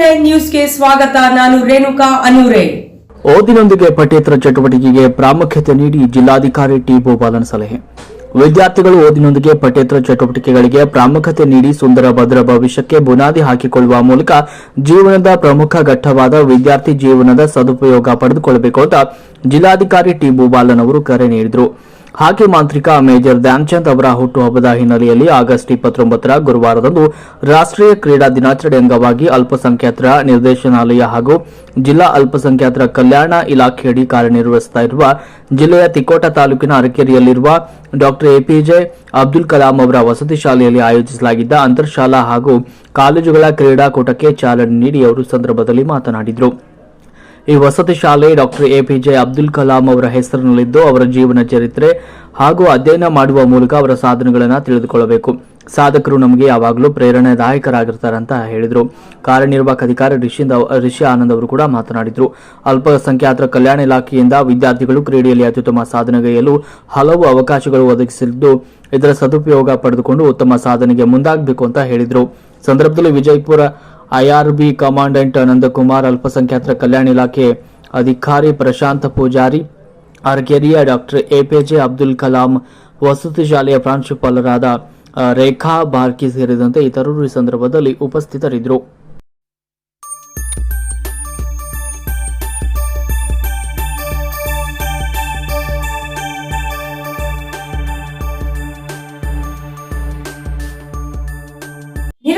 Nine ನ್ಯೂಸ್ಗೆ ಸ್ವಾಗತ. ನಾನು ರೇಣುಕಾ ಅನೂರೆ. ಓದಿನೊಂದಿಗೆ ಪಠ್ಯೇತರ ಚಟುವಟಿಕೆಗೆ ಪ್ರಾಮುಖ್ಯತೆ ನೀಡಿ ಜಿಲ್ಲಾಧಿಕಾರಿ ಟಿ ಗೋಪಾಲನ್ ಸಲಹೆ. ವಿದ್ಯಾರ್ಥಿಗಳು ಓದಿನೊಂದಿಗೆ ಪಠ್ಯೇತರ ಚಟುವಟಿಕೆಗಳಿಗೆ ಪ್ರಾಮುಖ್ಯತೆ ನೀಡಿ ಸುಂದರ ಭದ್ರ ಭವಿಷ್ಯಕ್ಕೆ ಬುನಾದಿ ಹಾಕಿಕೊಳ್ಳುವ ಮೂಲಕ ಜೀವನದ ಪ್ರಮುಖ ಘಟ್ಟವಾದ ವಿದ್ಯಾರ್ಥಿ ಜೀವನದ ಸದುಪಯೋಗ ಪಡೆದುಕೊಳ್ಳಬೇಕು ಅಂತ ಜಿಲ್ಲಾಧಿಕಾರಿ ಟಿ ಭೂಬಾಲನ್ ಅವರು ಕರೆ ನೀಡಿದರು. ಹಾಕಿ ಮಾಂತ್ರಿಕ ಮೇಜರ್ ಧ್ಯಾನ್ಚಂದ್ ಅವರ ಹುಟ್ಟುಹಬ್ಬದ ಹಿನ್ನೆಲೆಯಲ್ಲಿ ಆಗಸ್ಟ್ ಇಪ್ಪತ್ತೊಂಬತ್ತರ ಗುರುವಾರದಂದು ರಾಷ್ಟ್ರೀಯ ಕ್ರೀಡಾ ದಿನಾಚರಣೆ ಅಂಗವಾಗಿ ಅಲ್ಪಸಂಖ್ಯಾತರ ನಿರ್ದೇಶನಾಲಯ ಹಾಗೂ ಜಿಲ್ಲಾ ಅಲ್ಪಸಂಖ್ಯಾತರ ಕಲ್ಯಾಣ ಇಲಾಖೆಯಡಿ ಕಾರ್ಯನಿರ್ವಹಿಸುತ್ತಿರುವ ಜಿಲ್ಲೆಯ ತಿಕೋಟ ತಾಲೂಕಿನ ಅರಕೆರೆಯಲ್ಲಿರುವ ಡಾಕ್ಟರ್ ಎಪಿಜೆ ಅಬ್ದುಲ್ ಕಲಾಂ ಅವರ ವಸತಿ ಶಾಲೆಯಲ್ಲಿ ಆಯೋಜಿಸಲಾಗಿದ್ದ ಅಂತರ್ಶಾಲಾ ಹಾಗೂ ಕಾಲೇಜುಗಳ ಕ್ರೀಡಾಕೂಟಕ್ಕೆ ಚಾಲನೆ ನೀಡಿ ಅವರು ಸಂದರ್ಭದಲ್ಲಿ ಮಾತನಾಡಿದರು. ಈ ವಸತಿ ಶಾಲೆ ಡಾಕ್ಟರ್ ಎಪಿಜೆ ಅಬ್ದುಲ್ ಕಲಾಂ ಅವರ ಹೆಸರಿನಲ್ಲಿದ್ದು, ಅವರ ಜೀವನ ಚರಿತ್ರೆ ಹಾಗೂ ಅಧ್ಯಯನ ಮಾಡುವ ಮೂಲಕ ಅವರ ಸಾಧನೆಗಳನ್ನು ತಿಳಿದುಕೊಳ್ಳಬೇಕು. ಸಾಧಕರು ನಮಗೆ ಯಾವಾಗಲೂ ಪ್ರೇರಣಾದಾಯಕರಾಗಿರ್ತಾರೆ ಅಂತ ಹೇಳಿದರು. ಕಾರ್ಯನಿರ್ವಾಹಕ ಅಧಿಕಾರಿ ರಿಷಿಂದ ರಿಷಿ ಆನಂದ್ ಅವರು ಕೂಡ ಮಾತನಾಡಿದರು. ಅಲ್ಪಸಂಖ್ಯಾತರ ಕಲ್ಯಾಣ ಇಲಾಖೆಯಿಂದ ವಿದ್ಯಾರ್ಥಿಗಳು ಕ್ರೀಡೆಯಲ್ಲಿ ಅತ್ಯುತ್ತಮ ಸಾಧನೆಗೈಯಲು ಹಲವು ಅವಕಾಶಗಳು ಒದಗಿಸಿದ್ದು, ಇದರ ಸದುಪಯೋಗ ಪಡೆದುಕೊಂಡು ಉತ್ತಮ ಸಾಧನೆಗೆ ಮುಂದಾಗಬೇಕು ಅಂತ ಹೇಳಿದರು. ಸಂದರ್ಭದಲ್ಲಿ ವಿಜಯಪುರ ಐಆರ್ಬಿ ಕಮಾಂಡೆಂಟ್ ನಂದಕುಮಾರ್ ಅಲ್ಪಸಂಖ್ಯಾತರ ಕಲ್ಯಾಣ ಇಲಾಖೆ ಅಧಿಕಾರಿ ಪ್ರಶಾಂತ್ ಪೂಜಾರಿ ಅರ್ಗೆರಿಯ ಡಾಕ್ಟರ್ ಎಪಿಜೆ ಅಬ್ದುಲ್ ಕಲಾಂ, ವಸತಿ ಶಾಲೆಯ ಪ್ರಾಂಶುಪಾಲರಾದ ರೇಖಾ ಬಾರ್ಕಿ ಸೇರಿದಂತೆ ಇತರರು ಈ ಸಂದರ್ಭದಲ್ಲಿ ಉಪಸ್ಥಿತರಿದ್ದರು.